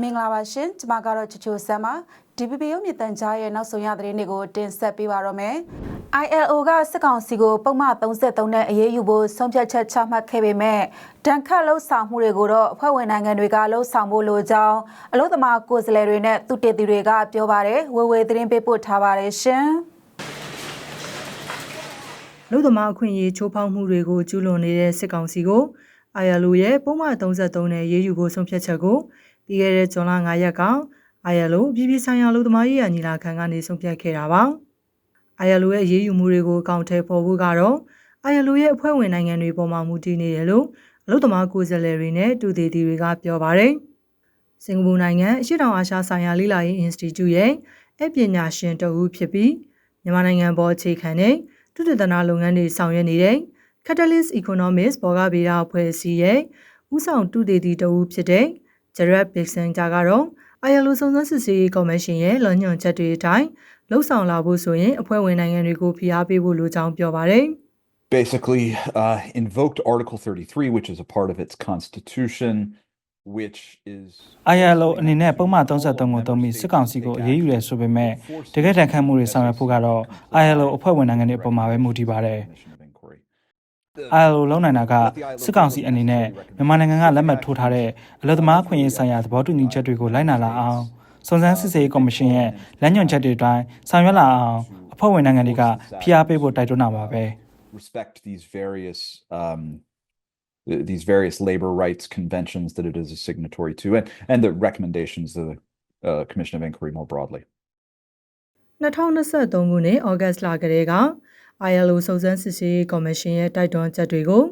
မင်္ဂလာပါရှင်ကျွန်မကတော့ချချိုဆမ်ပါ DPP ရုပ်မြင့်တန်ကြားရဲ့နောက်ဆုံးရသတင်းတွေကိုတင်ဆက်ပေးပါတော့မယ် ILO ကစစ်ကောင်စီကိုပုံမှန်33နဲ့အရေးယူဖို့ဆုံးဖြတ်ချက်ချမှတ်ခဲ့ပေမဲ့တန်ခတ်လှုပ်ဆောင်မှုတွေကိုတော့အဖွဲ့ဝင်နိုင်ငံတွေကလှုပ်ဆောင်ဖို့လိုကြောင်းအလို့သမားကိုယ်စားလှယ်တွေနဲ့သူတည်သူတွေကပြောပါတယ်ဝေဝေသတင်းပေးပို့ထားပါတယ်ရှင်လူသမားအခွင့်အရေးချိုးဖောက်မှုတွေကိုကျူးလွန်နေတဲ့စစ်ကောင်စီကို ILO ရဲ့ပုံမှန်33နဲ့ရေးယူဖို့ဆုံးဖြတ်ချက်ကိုပြီးခဲ့တဲ့ဇွန်လ9ရက်က ILO ပြည်ပြည်ဆိုင်ရာလူသမားရေးရာညီလာခံကနေဆုံးဖြတ်ခဲ့တာပါ။ ILO ရဲ့ရေးယူမှုတွေကိုအကောင့်ထဲပေါ်ဖို့ကတော့ ILO ရဲ့အဖွဲ့ဝင်နိုင်ငံတွေပေါ်မှာမူတည်နေတယ်လို့အလို့သမားကိုယ်စားလှယ်တွေနဲ့တူတည်သူတွေကပြောပါတယ်။စင်ကာပူနိုင်ငံအရှေ့တောင်အာရှဆိုင်ရာလိလာရေး Institute ရဲ့အပညာရှင်တဦးဖြစ်ပြီးမြန်မာနိုင်ငံပေါ်အခြေခံတဲ့တုတ္တနာလုပ်ငန်းတွေဆောင်ရွက်နေတဲ့ Catalyst Economics ဘောဂဗေဒအဖွဲ့အစည်းရဲ့ဦးဆောင်တုတည်သူတဦးဖြစ်တဲ့ Jared Bixen ကြကတော့ ILO စုံစမ်းစစ်ဆေးရေးကော်မရှင်ရဲ့လွှမ်းညွှန်ချက်တွေအတိုင်းလှုပ်ဆောင်လာဖို့ဆိုရင်အဖွဲ့ဝင်နိုင်ငံတွေကိုဖိအားပေးဖို့လိုကြောင်းပြောပါတယ်။ basically uh, invoked Article 33, which is a part of its constitution, which is ILO အနေနဲ့ပုံမှန်33ကိုသုံးပြီးစစ်ကောင်စီကိုအရေးယူရဲဆိုပေမဲ့တကယ်တန်ခတ်မှုတွေဆောင်ရွက်ဖို့ကတော့ ILO အဖွဲ့ဝင်နိုင်ငံတွေအပေါ်မှာပဲမူတည်ပါတယ် Commission of Inquiry. ILO လုံနိုင်တာကစစ်ကောင်စီအနေနဲ့မြန်မာနိုင်ငံကလက်မှတ်ထိုးထားတဲ့အလို့သမားခွင့်ရေးဆိုင်ရာသဘောတူညီချက်တွေကိုလိုက်နာလာအောင်စုံစမ်းစစ်ဆေးရေးကော်မရှင်ရဲ့လမ်းညွှန်ချက်တွေအတိုင်းဆောင်ရွက်လာအောင်အဖွဲ့ဝင်နိုင်ငံတွေကဖိအားပေးဖို့တိုက်တွန်းတာပါပဲ respect these various um, th- these various labor rights conventions that it is a signatory to, and and the recommendations of the uh, Commission of Inquiry more broadly. 2023ခုနှစ်ဩဂတ်လကတည်းက ILO စုံစမ်းစစ်ဆေးရေးကော်မရှင်ရဲ့တိုက်တွန်းချက်တွေကို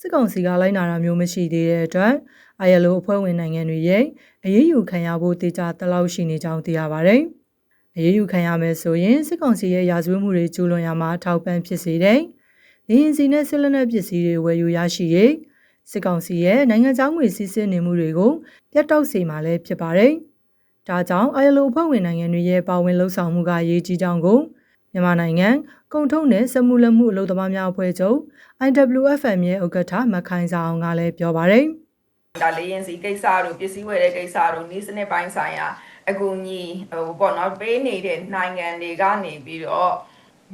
စစ်ကောင်စီကလိုက်နာတာမျိုးမရှိသေးတဲ့အတွက် ILO အဖွဲ့ဝင်နိုင်ငံတွေရဲ့အရေးယူခံရဖို့တေချာတလောက်ရှိနေကြောင်းသိရပါတယ်။အရေးယူခံရမယ်ဆိုရင်စစ်ကောင်စီရဲ့ရာဇဝတ်မှုတွေကျူးလွန်ရမှာထောက်ပံ့ဖြစ်စေတဲ့။နေရင်စီနဲ့စစ်လက်နက်ပစ္စည်းတွေဝယ်ယူရရှိရေးစစ်ကောင်စီရဲ့နိုင်ငံခြားငွေစီးဆင်းနေမှုတွေကိုပြတ်တောက်စေမှာလည်းဖြစ်ပါတယ်။ဒါကြောင့် ILO အဖွဲ့ဝင်နိုင်ငံတွေရဲ့ပါဝင်လှုပ်ဆောင်မှုကအရေးကြီးကြောင်းကို မြန်မာနိုင်ငံကုန်ထုတ်နဲ့စက်မှုလက်မှုအလုပ်သမားများအဖွဲ့ချုပ် IWFM ရဲ့ဥက္ကဋ္ဌမခိုင်စာအောင်ကလည်းပြောပါတယ်။ဒါလေရင်စီကိစ္စတို့ပစ္စည်းဝယ်တဲ့ကိစ္စတို့နီးစနစ်ပိုင်းဆိုင်ရာအကူအညီဟိုပေါ့နော်ပေးနေတဲ့နိုင်ငံတွေကနေပြီးတော့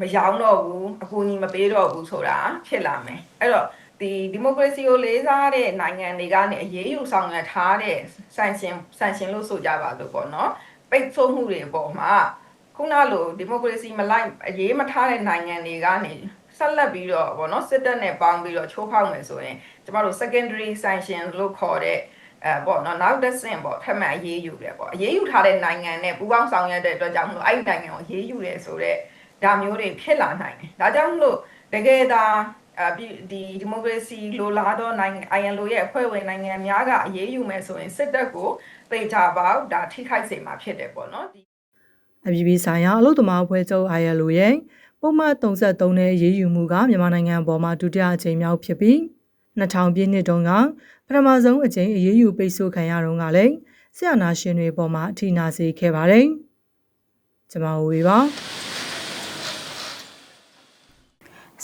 မရောင်းတော့ဘူးအကူအညီမပေးတော့ဘူးဆိုတာဖြစ်လာမယ်အဲ့တော့ဒီဒီမိုကရေစီကိုလေးစားတဲ့နိုင်ငံတွေကနေအရေးယူဆောင်ရွက်ထားတဲ့ဆန်ရှင်ဆန်ရှင်လို့ဆိုကြပါလို့ပေါ့နော်ပိတ်ဆို့မှုတွေအပေါ်မှာ ခုနလိုဒီမိုကရေစီမလိုက်အရေးမထားတဲ့နိုင်ငံတွေကနေဆက်လက်ပြီးတော့ဗောနော်စစ်တပ်နဲ့ပေါင်းပြီးတော့ချိုးဖောက်မယ်ဆိုရင်ကျမတို့ secondary sanction လို့ခေါ်တဲ့အဲပေါ့နော်နောက်တစ်ဆင့်ပေါ့ထပ်မံအရေးယူတယ်ပေါ့အရေးယူထားတဲ့နိုင်ငံနဲ့ပူးပေါင်းဆောင်ရွက်တဲ့အတွက်ကြောင့်မလို့အဲ့ဒီနိုင်ငံကိုအရေးယူတယ်ဆိုတော့ဒါမျိုးတွေဖြစ်လာနိုင်တယ်ဒါကြောင့်မလို့တကယ်သာအဒီဒီမိုကရေစီလိုလားသောနိုင်ငံ ILO ရဲ့အဖွဲ့ဝင်နိုင်ငံများကအရေးယူမယ်ဆိုရင်စစ်တပ်ကိုသိကြပါဒါထိခိုက်စေမှာဖြစ်တယ်ပေါ့နော် အပြည်ပြည်ဆိုင်ရာအလုပ်သမားအဖွဲ့ချုပ် ILO ရဲ့ပုံမှန်33နဲ့ရေးယူမှုကမြန်မာနိုင်ငံအပေါ်မှာဒုတိယအကြိမ်မြောက်ဖြစ်ပြီး2000ပြည့်နှစ်တုန်းကပထမဆုံးအကြိမ်အရေးယူပိတ်ဆို့ခံရတော့ကလည်းဆရာနာရှင်တွေပေါ်မှာအထီးနာစေခဲ့ပါတယ်။ကျွန်မဝေပါ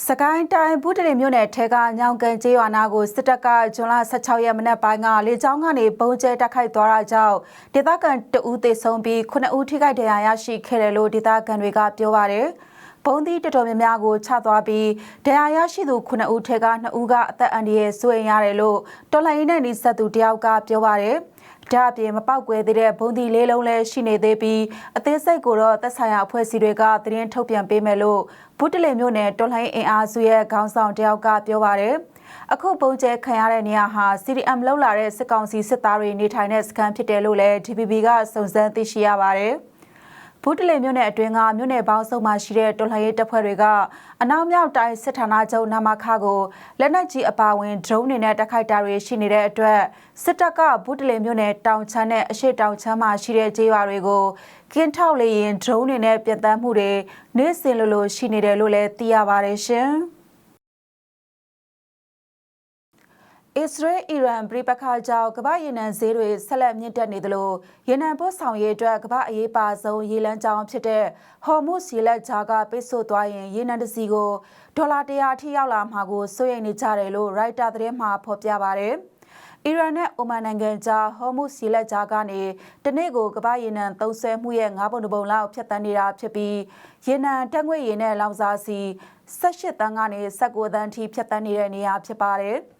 စကိုင်းတိုင်းဘူးတလင်မြို့နယ်ထဲကညောင်ကန်ကျေးရွာနာကိုစစ်တပ်ကဇွန်လ16ရက်မနက်ပိုင်းကလေကြောင်းကနေပုံကျဲတက်ခိုက်သွားတာကြောင့်ဒေသခံတအူးသေဆုံးပြီး9ဦးထိခိုက်ဒဏ်ရာရရှိခဲ့တယ်လို့ဒေသခံတွေကပြောပါတယ်။ဘုံသီးတော်တော်များများကိုချသွားပြီးဒဏ်ရာရရှိသူ9ဦးထဲက2ဦးကအသက်အန္တရာယ်ဆိုရင်ရတယ်လို့တော်လိုင်းနဲ့နေဆက်သူတယောက်ကပြောပါတယ်။ ဒါအပြင်မပောက်ကွဲသေးတဲ့ဘုံဒီလေးလုံးလည်းရှိနေသေးပြီးအသေးစိတ်ကိုတော့သက်ဆိုင်ရာအဖွဲ့အစည်းတွေကသတင်းထုတ်ပြန်ပေးမယ်လို့ဘုတလင်မြို့နယ်တော်လှန်ရေးအင်အားစုရဲ့ခေါင်းဆောင်တယောက်ကပြောပါတယ်အခုပုံကျဲခံရတဲ့နေရာဟာ CDM လောက်လာတဲ့စစ်ကောင်စီစစ်သားတွေနေထိုင်တဲ့စခန်းဖြစ်တယ်လို့လည်း DPP ကစုံစမ်းသိရှိရပါတယ်။ ဘူးတလေမြို့နယ်အတွင်းကမြို့နယ်ပေါင်းစုံမှာရှိတဲ့တော်လှန်ရေးတပ်ဖွဲ့တွေကအနောက်မြောက်တိုင်းစစ်ဌာနချုပ်နာမခကိုလက်နက်ကြီးအပါဝင် drone တွေနဲ့တိုက်ခိုက်တာတွေရှိနေတဲ့အတွက်စစ်တပ်ကဘူးတလေမြို့နယ်တောင်ချမ်းနဲ့အရှိတောင်ချမ်းမှာရှိတဲ့ကျေးရွာတွေကိုကင်းထောက်လေရင် drone တွေနဲ့ပြည်တမ်းမှုတွေနေ့စဉ်လိုလိုရှိနေတယ်လို့လည်းသိရပါတယ်ရှင်။ အစ္စရေးအီရန်ပြည်ပခါကြောင့်ကမ္ဘာရေနံဈေးတွေဆက်လက်မြင့်တက်နေသလိုရေနံပို့ဆောင်ရေးအတွက်ကမ္ဘာအရေးပါဆုံးရေလမ်းကြောင်းဖြစ်တဲ့ဟော်မုစီလက်ဂျာကပိတ်ဆို့သွားရင်ရေနံတစ်စီကိုဒေါ်လာ100အထိရောက်လာမှာကိုစိုးရိမ်နေကြတယ်လို့ရိုက်တာသတင်းမှာဖော်ပြပါတယ်။အီရန်နဲ့အိုမန်နိုင်ငံကြားဟော်မုစီလက်ကြားကနေတနေ့ကိုကမ္ဘာရေနံသုံးဆွဲမှုရဲ့၅ပုံတစ်ပုံလောက်ဖြတ်တန်းနေတာဖြစ်ပြီးရေနံတက်ငွေရေနဲ့လောင်စာစီ18တန်းကနေ19တန်းထိဖြတ်တန်းနေတဲ့နေရာဖြစ်ပါတယ်။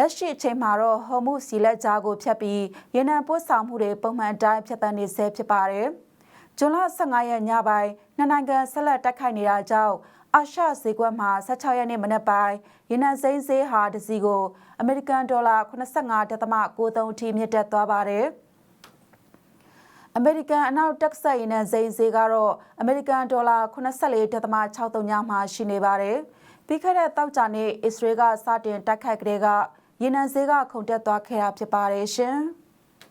လက်ရှိအချိန်မှာတော့ဟော်မုစီလက်ကြားကိုဖြတ်ပြီးရေနံပို့ဆောင်မှုတွေပုံမှန်အတိုင်းဖြတ်တန်းနေဆဲဖြစ်ပါတယ်။ဇွန်လ15ရက်ညပိုင်းနှစ်နိုင်ငံဆက်လက်တိုက်ခိုက်နေတာကြောင့်အာရှဈေးကွက်မှာ16ရက်နေ့မနက်ပိုင်းရေနံစိမ်းဈေးဟာတစ်စီကိုအမေရိကန်ဒေါ်လာ85.93အထိမြင့်တက်သွားပါတယ်။အမေရိကန်အနောက်တက်ဆက်ရေနံစိမ်းဈေးကတော့အမေရိကန်ဒေါ်လာ84.63ညမှာရှိနေပါတယ်။ပြီးခဲ့တဲ့တောက်ကြနေ့အစ္စရေးကစတင်တိုက်ခိုက်ကလေးက ရေနံဈေးကခုန်တက်သွားခဲ့တာဖြစ်ပါတယ်ရှင်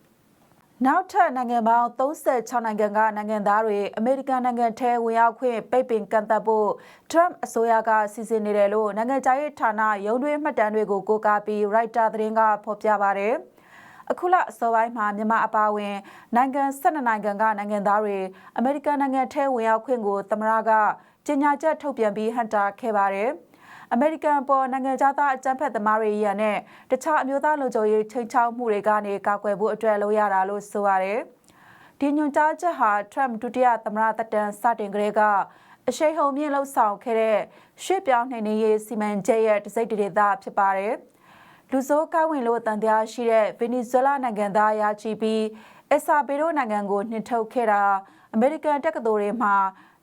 ။နောက်ထပ်နိုင်ငံပေါင်း36နိုင်ငံကနိုင်ငံသားတွေအမေရိကန်နိုင်ငံထဲဝင်ရောက်ခွင့်ပိတ်ပင်ကန့်သတ်ဖို့ Trump အစိုးရကစီစဉ်နေတယ်လို့နိုင်ငံခြားရေးဌာနရုံးတွင်းမှတ်တမ်းတွေကိုကိုးကားပြီး Reuters သတင်းကဖော်ပြပါတယ်။အခုလအစောပိုင်းမှာမြန်မာအပါအဝင်နိုင်ငံ12နိုင်ငံကနိုင်ငံသားတွေအမေရိကန်နိုင်ငံထဲဝင်ရောက်ခွင့်ကိုသမ္မတကကြေညာချက်ထုတ်ပြန်ပြီးဟန်တာခဲ့ပါတယ်။ အမေရိကန်ပေါ်နိုင်ငံသားအကြမ်းဖက်သမားတွေရန်နဲ့တခြားအမျိုးသားလူမျိုးရေးချိန်ချောက်မှုတွေကနေကာကွယ်ဖို့အတွက်လုပ်ရတာလို့ဆိုရတယ်။ဒီညွှန်ကြားချက်ဟာ Trump ဒုတိယသမ္မတသက်တမ်းစတင်ကလေးကအရှိန်ဟုန်မြင့်လှုပ်ဆောင်ခဲ့တဲ့ရွှေ့ပြောင်းနှိမ်နင်းရေးစီမံချက်ရဲ့တစိတ်တဒေသဖြစ်ပါတယ်။လူဆိုးကောင်းဝင်လို့တန်တရားရှိတဲ့ဗင်နီဇွဲလားနိုင်ငံသားရချီပြီးအက်ဆာဘေရိုနိုင်ငံကိုနှင်ထုတ်ခဲ့တာ အမေရိကန်တက္ကသိုလ်တွေမှာ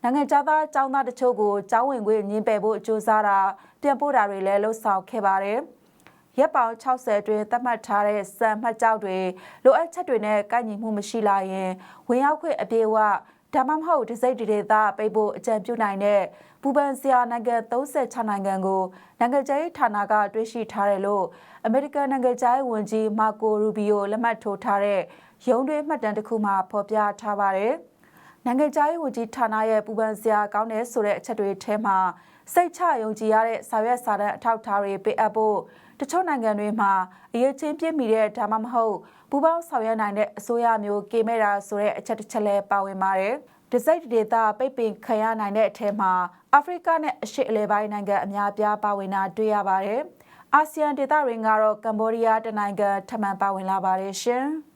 နိုင်ငံသားចောင်းသားတချို့ကိုကျောင်းဝင်ခွင့်ညှင်းပယ်ဖို့ကြိုးစားတာပြန်ပို့တာတွေလည်းလှုပ်ဆောင်ခဲ့ပါတယ်။ရက်ပေါင်း60အတွင်းသတ်မှတ်ထားတဲ့စံမှတ်ကြောက်တွေလိုအပ်ချက်တွေနဲ့ကိုက်ညီမှုမရှိလာရင်ဝင်ရောက်ခွင့်အပြေအဝဒါမှမဟုတ်ဒီစိတ်ဒေသပိတ်ဖို့အကြံပြုနိုင်တဲ့ပူပန်စရာနိုင်ငံ36နိုင်ငံကိုနိုင်ငံခြားရေးဌာနကတွေ့ရှိထားတယ်လို့အမေရိကန်နိုင်ငံခြားရေးဝန်ကြီးမာကိုရူဘီယိုလက်မှတ်ထိုးထားတဲ့ရုံးတွင်းမှတ်တမ်းတစ်ခုမှာဖော်ပြထားပါတယ်။ နိုင်ငံခြားရေးဝန်ကြီးဌာနရဲ့ပူပန်စရာကောင်းတဲ့ဆိုတဲ့အချက်တွေထဲမှာစိတ်ချယုံကြည်ရတဲ့စာရွက်စာတမ်းအထောက်အထားတွေပေးအပ်ဖို့တချို့နိုင်ငံတွေမှာအရေးချင်းပြည့်မီတဲ့ဒါမှမဟုတ်ပူပေါင်းဆောင်ရွက်နိုင်တဲ့အစိုးရမျိုးကေမဲ့တာဆိုတဲ့အချက်တစ်ချက်လည်းပါဝင်ပါတယ်။ဒီစိတ်ဒေတာပိတ်ပင်ခံရနိုင်တဲ့အထက်မှာအာဖရိကနဲ့အရှေ့အလယ်ပိုင်းနိုင်ငံအများအပြားပါဝင်တာတွေ့ရပါတယ်။အာဆီယံဒေသတွေကတော့ကမ္ဘောဒီးယားတနိုင်ငံထပ်မံပါဝင်လာပါတယ်ရှင်။